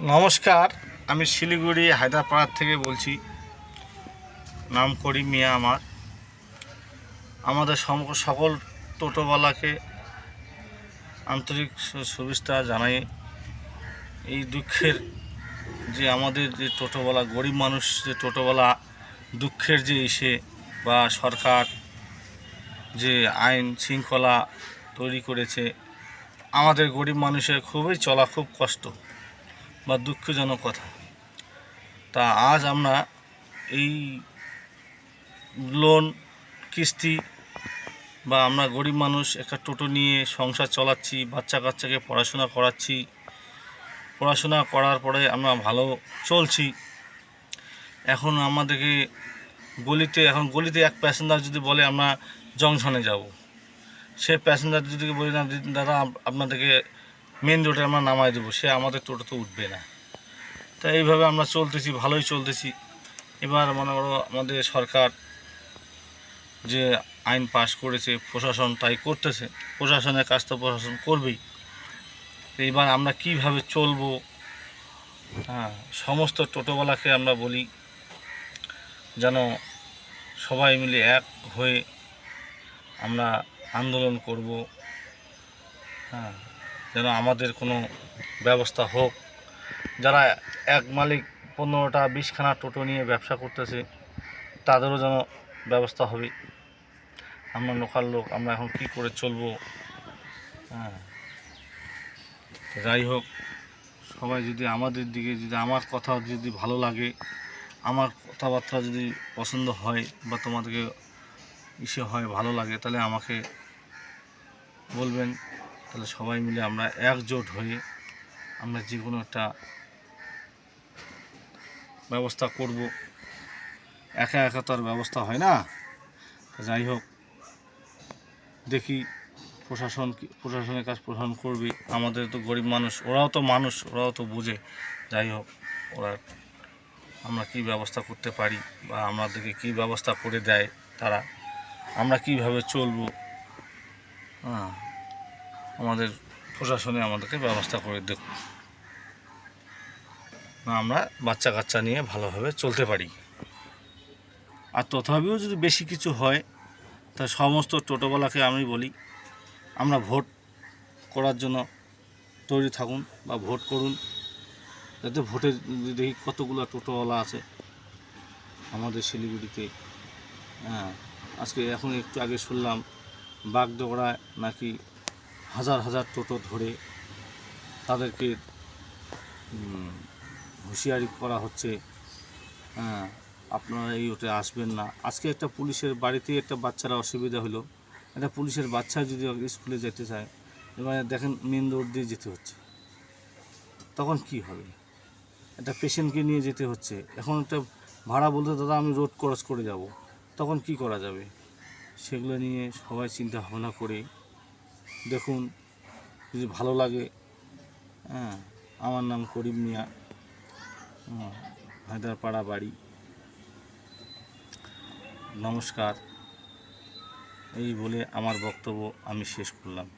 নমস্কার, আমি শিলিগুড়ি হায়দ্রাপাড়ার থেকে বলছি। নাম করি মিয়া আমার। আমাদের সকল টোটোওয়ালাকে আন্তরিক শুভেচ্ছা জানাই। এই দুঃখের যে আমাদের যে টোটোওয়ালা, গরিব মানুষ যে টোটোওয়ালা, দুঃখের যে ইসে বা সরকার যে আইন শৃঙ্খলা তৈরি করেছে, আমাদের গরিব মানুষের খুবই চলা খুব কষ্ট। বা দুঃখজনক কথা। তা আজ আমরা এই লোন কিস্তি বা আমরা গরিব মানুষ একটা টোটো নিয়ে সংসার চালাচ্ছি বাচ্চা কাচ্চাকে পড়াশোনা করাচ্ছি পড়াশোনা করার পরে আমরা ভালো চলছি। এখন আমাদেরকে গলিতে এখন গলিতে এক প্যাসেঞ্জার যদি বলে আমরা জংশনে যাব সে প্যাসেঞ্জার যদি বলি না দিদি, আপনাদেরকে মেন রোডে আমরা নামাই দেবো। সে আমাদের টোটোতে উঠবে না। তা এইভাবে আমরা চলতেছি, ভালোই চলতেছি। এবার মনে করো আমাদের সরকার যে আইন পাশ করেছে, প্রশাসন তাই করতেছে। প্রশাসনের কাজ তো প্রশাসন করবেই। তো এবার আমরা কীভাবে চলবো? হ্যাঁ সমস্ত টোটোওয়ালাকে আমরা বলি, যেন সবাই মিলে এক হয়ে আমরা আন্দোলন করব। হ্যাঁ যেন আমাদের কোনো ব্যবস্থা হোক। যারা এক মালিক পনেরোটা, বিশখানা টোটো নিয়ে ব্যবসা করতেছে, তাদেরও যেন ব্যবস্থা হবে। আমরা লোকাল লোক, আমরা এখন কি করে চলবো? হ্যাঁ। যাই হোক, সবাই যদি আমাদের দিকে, যদি আমার কথা যদি ভালো লাগে, আমার কথাবার্তা যদি পছন্দ হয় বা তোমাদেরকে ইসে হয়, ভালো লাগে, তাহলে আমাকে বলবেন। তাহলে সবাই মিলে আমরা একজোট হয়ে আমরা যে কোনো একটা ব্যবস্থা করব। একা একা তো আর ব্যবস্থা হয় না। যাই হোক, দেখি প্রশাসন প্রশাসনের কাজ প্রশাসন করবে। আমাদের তো গরিব মানুষ, ওরাও তো মানুষ, ওরাও তো বুঝে। যাই হোক, ওরা আমরা কি ব্যবস্থা করতে পারি বা আমাদেরকে কি ব্যবস্থা করে দেয় তারা, আমরা কীভাবে চলবো? হ্যাঁ। আমাদের প্রশাসনে আমাদেরকে ব্যবস্থা করে দেখ। না, আমরা বাচ্চা কাচ্চা নিয়ে ভালোভাবে চলতে পারি। আর তথাপিও যদি বেশি কিছু হয়, তা সমস্ত টোটোওয়ালাকে আমি বলি, আমরা ভোট করার জন্য তৈরি থাকুন বা ভোট করুন। যাতে ভোটে দেখি কতগুলো টোটোওয়ালা আছে আমাদের শিলিগুড়িতে। হ্যাঁ আজকে এখন একটু আগে শুনলাম, বাগডোগরায় নাকি হাজার হাজার টোটো ধরে তাদেরকে হুঁশিয়ারি করা হচ্ছে হ্যাঁ আপনারা এই ওটা আসবেন না। আজকে একটা পুলিশের বাড়িতে একটা বাচ্চারা অসুবিধা হলো। একটা পুলিশের বাচ্চা যদি স্কুলে যেতে চায়, এবারে দেখেন মেন রোড দিয়ে যেতে হচ্ছে। তখন কি হবে? একটা পেশেন্টকে নিয়ে যেতে হচ্ছে। এখন একটা ভাড়া বলতে, দাদা, আমি রোড ক্রস করে যাব। তখন কি করা যাবে? সেগুলো নিয়ে সবাই চিন্তা ভাবনা করে দেখুন, যদি ভালো লাগে হ্যাঁ আমার নাম করিম মিয়া হায়দারপাড়া বাড়ি। নমস্কার। এই বলে আমার বক্তব্য আমি শেষ করলাম।